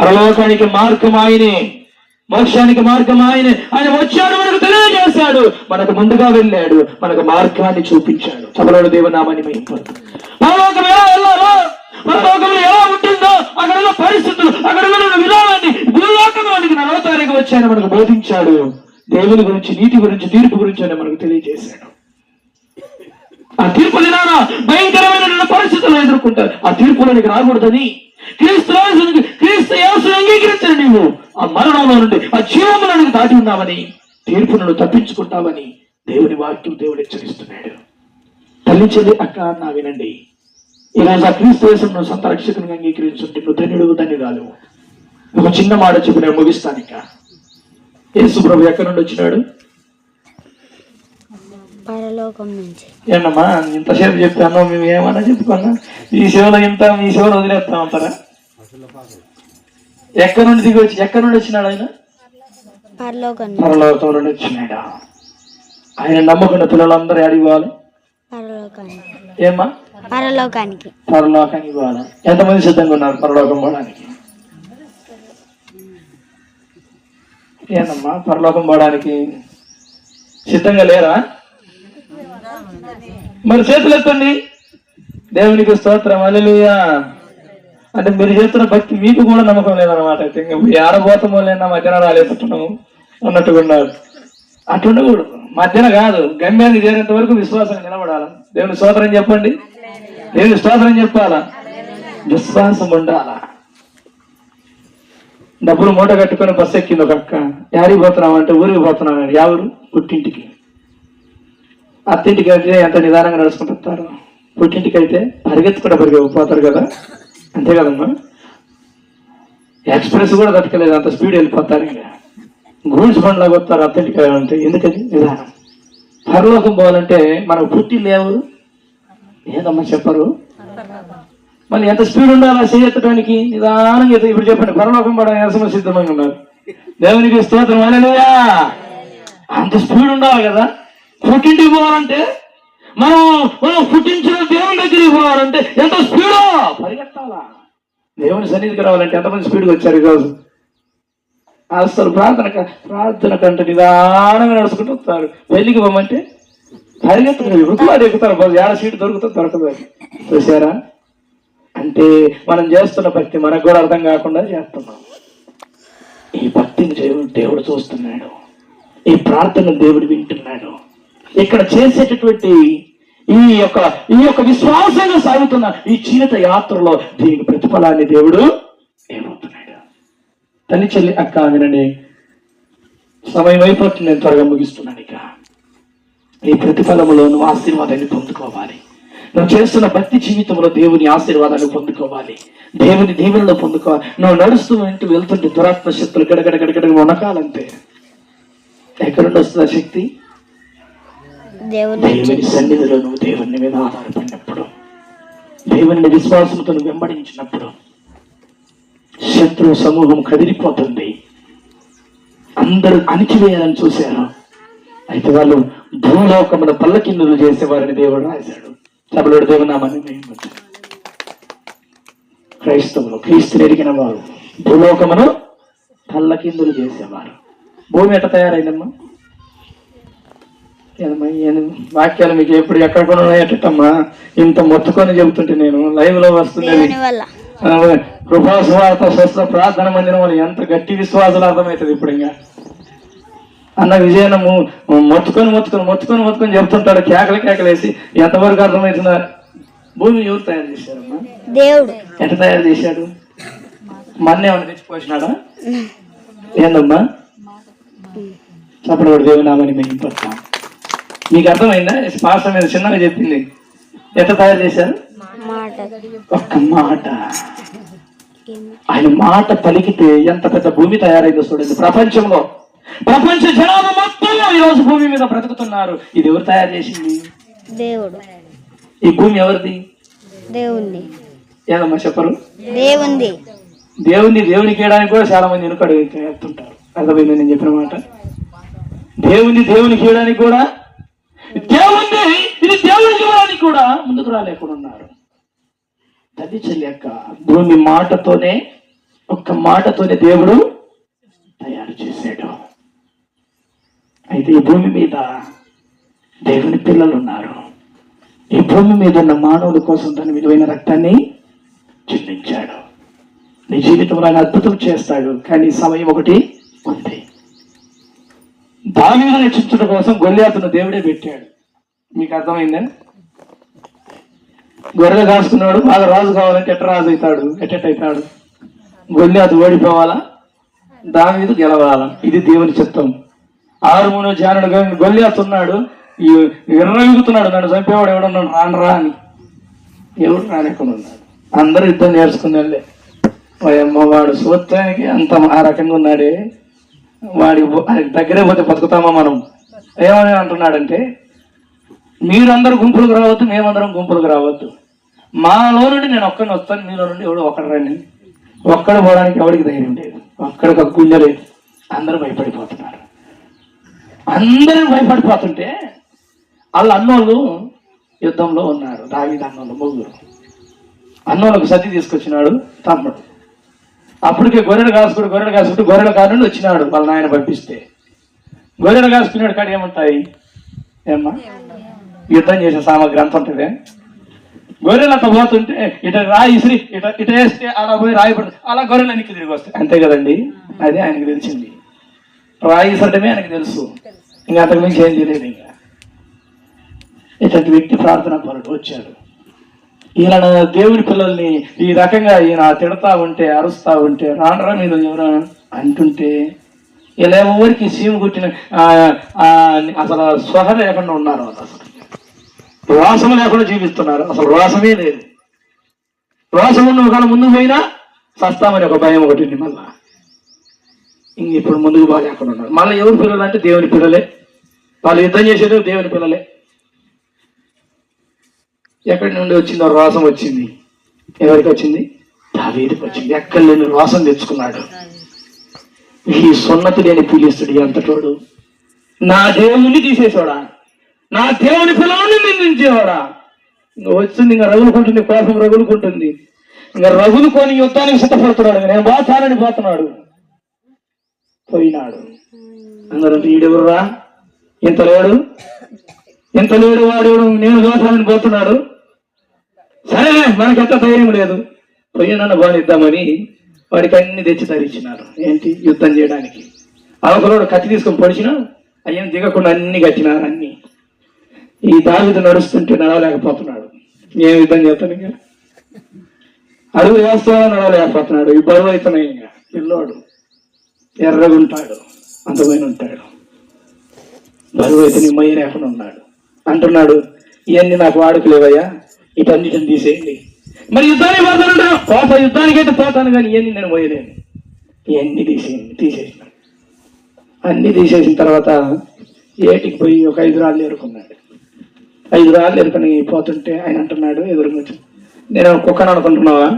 పరలోకానికి మార్గం ఆయనే మోక్షానికి మార్గం ఆయనే ఆయన వచ్చాడు మనకు తెలియజేశాడు మనకు ముందుగా వెళ్ళాడు మనకు మార్గాన్ని చూపించాడు. చదవడు దేవనామాన్ని పరలోకం ఎలా వెళ్ళాలో పరలోకంలో ఎలా ఉంటుందో అక్కడ ఉన్న పరిస్థితులు అక్కడ ఉన్న విధానాన్ని భూలోకంలోనికి నలభై తారీఖు వచ్చాయని మనకు బోధించాడు. దేవుని గురించి నీతి గురించి తీర్పు గురించి అని మనకు తెలియజేశాడు. ఆ తీర్పు దినాన భయంకరమైన పరిస్థితులు ఎదుర్కొంటారు. ఆ తీర్పులోనికి రాకూడదని క్రీస్తు క్రీస్తు యేసుని అంగీకరించిన నీవు. ఆ మరణంలో నుండి ఆ జీవములను దాటి ఉన్నావని తీర్పును తప్పించుకుంటావని దేవుని వాక్యం దేవుడు హెచ్చరిస్తున్నాడు. తల్లి చెల్లి అక్క నా వినండి. ఈరోజు ఆ క్రీస్తు యేసును నువ్వు సొంత రక్షకునిగా అంగీకరించుంటే నువ్వు ధన్యుడు ధన్యురాలు. ఒక చిన్న మాట చెప్పి నేను ముగిస్తాను ఇక. యేసు ప్రభు ఎక్కడి నుండి వచ్చినాడు? పరలోకం నుంచి. ఏంటమ్మా ఇంతసేపు చెప్తాను మేము ఏమన్నా చెప్పుకున్నా? ఈ శివలో ఇంత మీ శివలో వదిలేస్తాం అంటారా? ఎక్కడి నుండి దిగి వచ్చి ఎక్కడి నుండి వచ్చినాడు ఆయన? పరలోకం పరలోకం నుండి వచ్చినాడు? ఆయన నమ్మకున్న పిల్లలందరూ పరలోకానికి ఏమ్మా? పరలోకానికి. పరలోకానికి పోవాలి. ఎంతమంది సిద్ధంగా ఉన్నారు పరలోకం పోవడానికి? ఏందమ్మా పరలోకం పోవడానికి సిద్ధంగా లేరా? మరి చేతులు ఎత్తండి. దేవునికి స్తోత్రం అల్లెలుయా అంటే మీరు చేస్తున్న భక్తి మీకు కూడా నమ్మకం లేదన్నమాట. అయితే ఇంకా ఆడబోతమో లేదా మధ్యన రాలేస్తున్నాము అన్నట్టుగా ఉన్నారు. అటుండకూడదు మధ్యన కాదు గమ్యానికి చేరేంత వరకు విశ్వాసం నిలబడాలి? దేవుని స్తోత్రం చెప్పండి. దేవుని స్తోత్రం చెప్పాలా? విశ్వాసం ఉండాలా? డబ్బులు మూట కట్టుకొని బస్సు ఎక్కింది ఒక అక్క. యాడికి పోతున్నాం అంటే ఊరికి పోతున్నాం ఎవరు పుట్టింటికి. అత్తింటికి అయితే ఎంత నిదానంగా నడుచుకుంటుంటారు. పుట్టింటికి అయితే పరిగెత్తుకుంటే పరిగె పోతారు కదా. అంతే కదమ్మా. ఎక్స్ప్రెస్ కూడా దక్కలేదు అంత స్పీడ్ వెళ్ళిపోతారు ఇంకా గూడ్స్ బండ్లాగా వస్తారు అత్తింటికి అంటే ఎందుకని? నిదానం. పరలోకం పోవాలంటే మనకు పుట్టి లేవు. ఏదమ్మా చెప్పరు? మళ్ళీ ఎంత స్పీడ్ ఉండాలా చేయెత్తడానికి నిదానంగా ఎత్తు. ఇప్పుడు చెప్పండి పరలోకం పడ నిరసన సిద్ధంగా ఉన్నారు దేవునికి స్తోత్రం. హల్లెలూయా! అంత స్పీడ్ ఉండాలి కదా. పుట్టింటికి పోవాలంటే? మనం మనం పుట్టించిన దేవుని దగ్గరికి పోవాలంటే ఎంత స్పీడో పరిగెత్తాలా? దేవుని సన్నిధికి రావాలంటే ఎంతమంది స్పీడ్గా వచ్చారు ఈరోజు? అసలు ప్రార్థన క- ప్రార్థన కంటే నిదానంగా నడుచుకుంటూ వస్తారు. పెళ్ళికి పోమంటే పరిగెత్తుకుని వృత్తులు ఎక్కుతారు. బస్సు ఏడ సీటు దొరుకుతుంది దొరకదు. అని. చూసారా అంటే మనం చేస్తున్న భక్తి మనకు కూడా అర్థం కాకుండా చేస్తున్నాం. ఈ భక్తిని దేవుడు దేవుడు చూస్తున్నాడు. ఈ ప్రార్థన దేవుడు వింటున్నాడు. ఇక్కడ చేసేటటువంటి ఈ యొక్క ఈ యొక్క విశ్వాసంగా సాగుతున్న ఈ జీవిత యాత్రలో దీనికి ప్రతిఫలాన్ని దేవుడు ఏమవుతున్నాడు? తల్లి చెల్లి అక్క వినండి సమయం అయిపోతుంది నేను త్వరగా ముగిస్తున్నాను ఇక. ఈ ప్రతిఫలములో నువ్వు ఆశీర్వాదాన్ని పొందుకోవాలి. నువ్వు చేస్తున్న భక్తి జీవితంలో దేవుని ఆశీర్వాదాన్ని పొందుకోవాలి. దేవుని దీవెనలో పొందుకోవాలి నువ్వు నడుస్తూ వెంటూ వెళ్తుంటే దురాత్మ శక్తులు గడగడ గడగడ వనకాలంతే ఎక్కడి నుండి వస్తుంది ఆ శక్తి? దేవుని సన్నిధిలో నువ్వు దేవుని మీద ఆధారపడినప్పుడు దేవుని విశ్వాసంతో నువ్వు వెంబడించినప్పుడు శత్రు సమూహం కదిలిపోతుంది. అందరూ అణిచివేయాలని చూశారు. అయితే వాళ్ళు భూలోకమున పల్లకిన్నులు చేసేవారని దేవుడు రాశాడు. సభలోడు దేవునామని క్రైస్తవులు క్రీస్తుని ఎరిగిన వారు భూలోకమును పల్లకిందులు చేసేవారు. భూమి ఎట్ట తయారైందమ్మా? వాక్యాలు మీకు ఎప్పుడు ఎక్కడ కూడా ఉన్నాయటమ్మా ఇంత మొత్తుకొని చెబుతుంటే నేను లైవ్లో వస్తున్నది వల్ల. కృపాసువార్త స్వస్థ ప్రార్థన మందిరం అని ఎంత గట్టి విశ్వాసాలు అర్థమవుతుంది ఇప్పుడు ఇంకా. అన్న విజయనము మొత్తుకొని మొత్తుకొని మొత్తుకొని మొత్తుకొని చెప్తుంటాడు కేకలు కేకలేసి ఎంతవరకు అర్థమవుతుందా. భూమి ఎవరు తయారు చేశారమ్మా? దేవుడు. ఎట్ట తయారు చేశాడు? మన్నే ఏమైనా తెచ్చిపోసినాడా? ఏందమ్మా? చప్పటి దేవునామని మేము మీకు అర్థమైందా? పాస్టర్ మీద చిన్నగా చెప్పింది. ఎట్ట తయారు చేశారు? ఒక్క మాట. ఆయన మాట పలికితే ఎంత పెద్ద భూమి తయారైందో చూడండి ప్రపంచంలో. ప్రపంచ జనాభా మొత్తం ఈ రోజు భూమి మీద బ్రతుకుతున్నారు. ఇది ఎవరు తయారు చేసింది? దేవుడు. ఈ భూమి ఎవరిది? దేవుంది ఏదమ్మా చెప్పరు? దేవుంది దేవుని దేవునికి కూడా చాలా మంది వెనుకడు వెళ్తుంటారు అర్థమైంది నేను చెప్పిన మాట? దేవుని దేవునికి ఇవ్వడానికి కూడా దేవుణ్ణి ఇది దేవునికి ఇవ్వడానికి కూడా ముందుకు రాలేకుండా ఉన్నారు తల్లి చెల్లి యొక్క భూమి మాటతోనే ఒక్క మాటతోనే దేవుడు తయారు చేశాడు. అయితే ఈ భూమి మీద దేవుని పిల్లలు ఉన్నారు ఈ భూమి మీద ఉన్న మానవుల కోసం తన విలువైన రక్తాన్ని చెల్లించాడు. నీ జీవితంలో ఆయన అద్భుతం చేస్తాడు కానీ సమయం ఒకటి ఉంది. దాని రక్షించడం కోసం గొల్లియాతను దేవుడే పెట్టాడు. మీకు అర్థమైందా? గొర్రెలు కాసుకున్నాడు బాగా రాజు కావాలంటే ఎట్ట రాజు అవుతాడు ఎట్టెట్ అవుతాడు? గొల్లియాతు ఓడిపోవాలా? దావీదు గెలవాలా? ఇది దేవుని చిత్తం. ఆరు మూడు జానుడు గొల్లియాతున్నాడు ఈ ఎర్రగుతున్నాడు నన్ను చంపేవాడు ఎవడన్నాడు రానరా అని. ఎవడు రాలేకుండా ఉన్నాడు. అందరూ యుద్ధం నేర్చుకున్నాళ్ళే. అమ్మ వాడు సూత్రానికి అంత ఆ రకంగా ఉన్నాడే. వాడి దగ్గరే పోతే బతుకుతామా మనం? ఏమని అంటున్నాడంటే మీరందరూ గుంపులకు రావద్దు మేమందరం గుంపులకు రావద్దు. మాలో నుండి నేను ఒక్కడిని వస్తాను మీలో నుండి ఎవడు ఒక్కడు రండి ఒక్కడ పోవడానికి ఎవడికి ధైర్యం లేదు. ఒక్కడికి ఒక లేదు. అందరూ భయపడిపోతున్నారు. అందరూ భయపడిపోతుంటే వాళ్ళ అన్నోళ్ళు యుద్ధంలో ఉన్నారు. దావీదు అన్నోళ్ళు ముగ్గురు. అన్నోళ్ళకు సతి తీసుకొచ్చినాడు తమ్ముడు. అప్పటికే గొర్రెలు కాసుకుడు గొర్రెలు కాసుకుంటూ గొర్రెల కానుండి వచ్చినాడు వాళ్ళ నాయన పంపిస్తే. గొర్రెలు కాసుకున్నాడు కాడ ఏముంటాయి? ఏమ్మా? యుద్ధం చేసే సామాగ్రి అంత ఉంటుంది. గొర్రెలు అంత పోతుంటే ఇట రాయి ఇసిరి ఇట ఇట వేస్తే అలా పోయి రాయి అలా గొర్రెలు వెనక్కి తిరిగి వస్తాయి. అంతే కదండి? అదే ఆయనకు తెలిసింది. రాయి ఇసరటమే ఆయనకు తెలుసు. ఇంకా అంతకు మించి ఏం తెలియదు ఇంకా. ఇట్లాంటి వ్యక్తి ప్రార్థన పరుడు వచ్చాడు. ఈయన దేవుడి పిల్లల్ని ఈ రకంగా ఈయన తిడతా ఉంటే అరుస్తా ఉంటే రానరా మీరు ఎవరు అంటుంటే ఇలా ఎవరికి సీమ కుట్టిన అసలు స్వహ లేకుండా ఉన్నారు అసలు. రోసం లేకుండా జీవిస్తున్నారు. అసలు రోసమే లేదు. రోసం ఉన్న ఒకవేళ ముందుకు పోయినా సస్తామని ఒక భయం ఒకటి ఉంది మళ్ళా. ఇంక ఇప్పుడు ముందుకు బాగా లేకుండా ఉన్నారు. మళ్ళీ ఎవరి పిల్లలు అంటే దేవుని పిల్లలే. వాళ్ళు యుద్ధం చేసేది దేవుని పిల్లలే. ఎక్కడి నుండి వచ్చిందో రోసం వచ్చింది. ఎవరికి వచ్చింది? దావీదికి వచ్చింది. ఎక్కడ లేని రోసం తెచ్చుకున్నాడు. ఈ సున్నతి లేని పీలిస్తుడు ఎంతటోడు నా దేవుని తీసేసాడా నా దేవుని పిల్లల్ని నిందించేవాడా? ఇంకా వచ్చింది ఇంకా రగులుకుంటుంది కోపం రగులుకుంటుంది. ఇంకా రగులుకొని యుద్ధానికి సిద్ధపడుతున్నాడు. నేను పోతానని పోతున్నాడు. పోయినాడు. అందరూ ఈడెవరురా? ఇంత లేడు? ఇంత లేడు వాడు నేను దోషాలని పోతున్నాడు. సరే మనకెంత ధైర్యం లేదు. పోయినన్న బానిద్దామని వాడికి అన్ని తెచ్చి తరిచినారు ఏంటి యుద్ధం చేయడానికి. అవసరం కత్తి తీసుకొని పొడిచినా అయ్యని దిగకుండా అన్ని కట్టినారు అన్ని. ఈ దావిదు నడుస్తుంటే నడవలేకపోతున్నాడు. ఏం యుద్ధం చేస్తాను ఇంకా? అడుగు వేస్తా నడవలేకపోతున్నాడు. ఈ బరువు అవుతున్నాయి ఇంకా పిల్లోడు. ఎర్రగుంటాడు అందమైన ఉంటాడు. బరువు అయితే నిమ్మయ్య మయ్య లేకుండా ఉన్నాడు. అంటున్నాడు ఇవన్నీ నాకు వాడుకలేవయ్యా ఇటన్నిటిని తీసేయండి. మరి యుద్ధానికి పోతానంట. కోప యుద్ధానికైతే పోతాను కానీ ఇవన్నీ నేను పోయలేను. ఇవన్నీ తీసేయండి తీసేసిన. అన్నీ తీసేసిన తర్వాత ఏటికి పోయి ఒక ఐదు రాళ్ళు ఎరుకున్నాడు ఐదు రాళ్ళు ఎరుకొని పోతుంటే ఆయన అంటున్నాడు ఎదురుకొచ్చి నేను కుక్కను అనుకుంటున్నావా?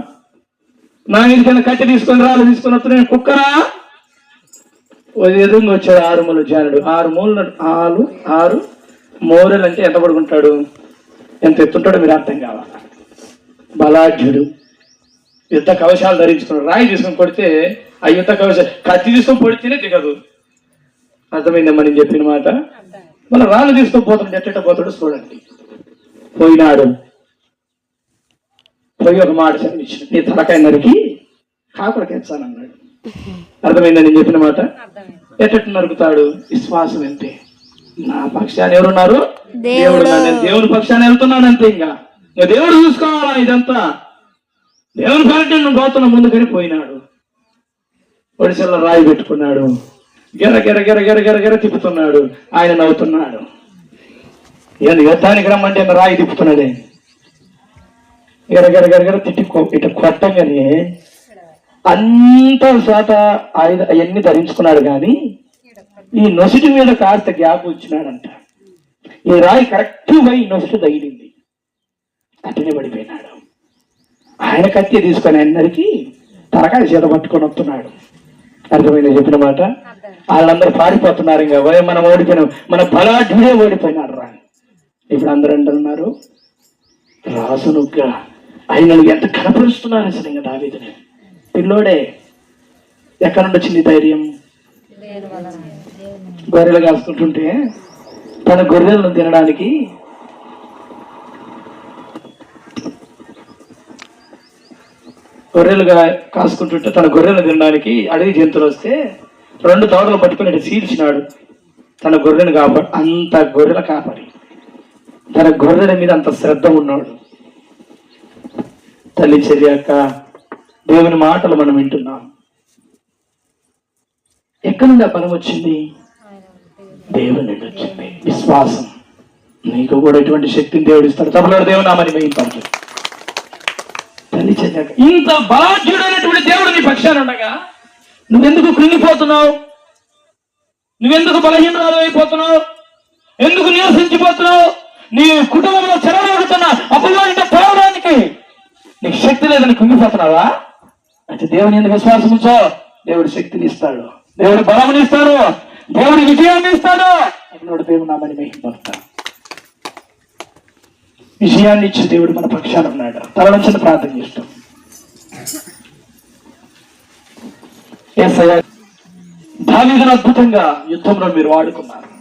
నా ఇంటికన్నా కట్టి తీసుకొని రాళ్ళు తీసుకొని వస్తున్నాను నేను కుక్కరా ఎదురుగా వచ్చాడు ఆరు మూల జానుడు ఆరు మూల ఆరు ఆరు మూరలు అంటే ఎంత పడుకుంటాడు? ఎంత ఎత్తుంటాడో మీరు అర్థం కావాలి. బలాఢ్యుడు. యుద్ధ కవచాలు ధరించుకున్నాడు. రాయి తీసుకొని కొడితే ఆ యుద్ధ కవచ కత్తి తీసుకొని పొడితేనే దిగదు. అర్థమైందమ్మా నేను చెప్పిన మాట? మన రాళ్ళు తీసుకొని పోతుంటే ఎట్ట పోతాడో చూడండి. పోయినాడు. పోయి ఒక మాట చదివించిన నీ తలకాయ నరికి కాకుడికి ఎచ్చానన్నాడు అర్థమైందా నేను చెప్పిన మాట? ఎట్టట్టు నరుకుతాడు? విశ్వాసం అంటే. నా పక్షాన్ని ఎవరున్నారు? దేవుడు. నేను దేవుని పక్షాన్ని వెళ్తున్నాను అంతే ఇంకా. ఇంకా దేవుడు చూసుకోవాలా ఇదంతా? దేవుని పార్టీ నువ్వు పోతున్న ముందుకని పోయినాడు ఒడిశల్లో రాయి పెట్టుకున్నాడు. గెర గెర గెర గెర గెర గెర తిప్పుతున్నాడు. ఆయన నవ్వుతున్నాడు. ఏంది యుద్ధానికి రమ్మంటే ఈయన రాయి తిప్పుతున్నాడే? గెర గెర గెర గెర తిట్టి ఇటు కొట్టంగానే అంత శాత ఆయుధ అవన్నీ ధరించుకున్నాడు కానీ ఈ నొసుటి మీద కాస్త గ్యాప్ వచ్చినాడంట. ఈ రాయి కరెక్ట్గా ఈ నొసిటి తగిలింది. అట్టనే పడిపోయినాడు. ఆయన కత్తి తీసుకొని అన్నరికి తరకాయ చేత పట్టుకొని వస్తున్నాడు. అర్థమైంది చెప్పిన మాట? వాళ్ళందరూ పారిపోతున్నారు ఇంకా. మనం ఓడిపోయినాం. మన బలాఢ్యుడే ఓడిపోయినాడు రా. ఇప్పుడు అందరూ అంటున్నారు రాసునుగ్గా ఆయనను ఎంత కనపరుస్తున్నాను అసలు ఇంకా దావీదుని. పిల్లోడే ఎక్కడ నుండి వచ్చింది ఈ ధైర్యం గొర్రెలు కాసుకుంటుంటే తన గొర్రెలను తినడానికి గొర్రెలుగా కాసుకుంటుంటే తన గొర్రెలను తినడానికి అడవి జంతువులు వస్తే రెండు తోటలు పట్టుకుని చీల్చినాడు తన గొర్రెను కాపాడు అంత గొర్రెల కాపాడి తన గొర్రెల మీద అంత శ్రద్ధ ఉన్నాడు తల్లి చెల్లియాక దేవుని మాటలు మనం వింటున్నాం. ఎక్కడి నుండి ఆ పని వచ్చింది? దేవుని నుండి వచ్చింది విశ్వాసం. నీకు కూడా ఎటువంటి శక్తిని దేవుడు ఇస్తాడు. తప్పలో దేవుని నామని మేము తల్లి చెల్లాక ఇంత బలాఢ్యుడైనటువంటి దేవుడు నీ పక్షాన ఉండగా నువ్వెందుకు కృంగిపోతున్నావు? నువ్వెందుకు బలహీనరాలు అయిపోతున్నావు? ఎందుకు నివసించిపోతున్నావు నీ కుటుంబంలో చెరగలుగుతున్న అపవాదిని పోవడానికి నీకు శక్తి లేదని కుంగిపోతున్నావా? అంటే దేవుని ఎందుకు విశ్వాసం ఉంచో. దేవుడు శక్తిని ఇస్తాడు. దేవుడు బలమునిస్తాడు దేవుడి విజయాన్ని ఇస్తాడు. అప్పుడు దేవుడు నామని మహిమపడతాడు. విజయాన్ని ఇచ్చే దేవుడు మన పక్షాన ఉన్నాడు. తలవంచిన ప్రార్థన చేస్తాం. దావీదును అద్భుతంగా యుద్ధంలో మీరు వాడుకున్నారు.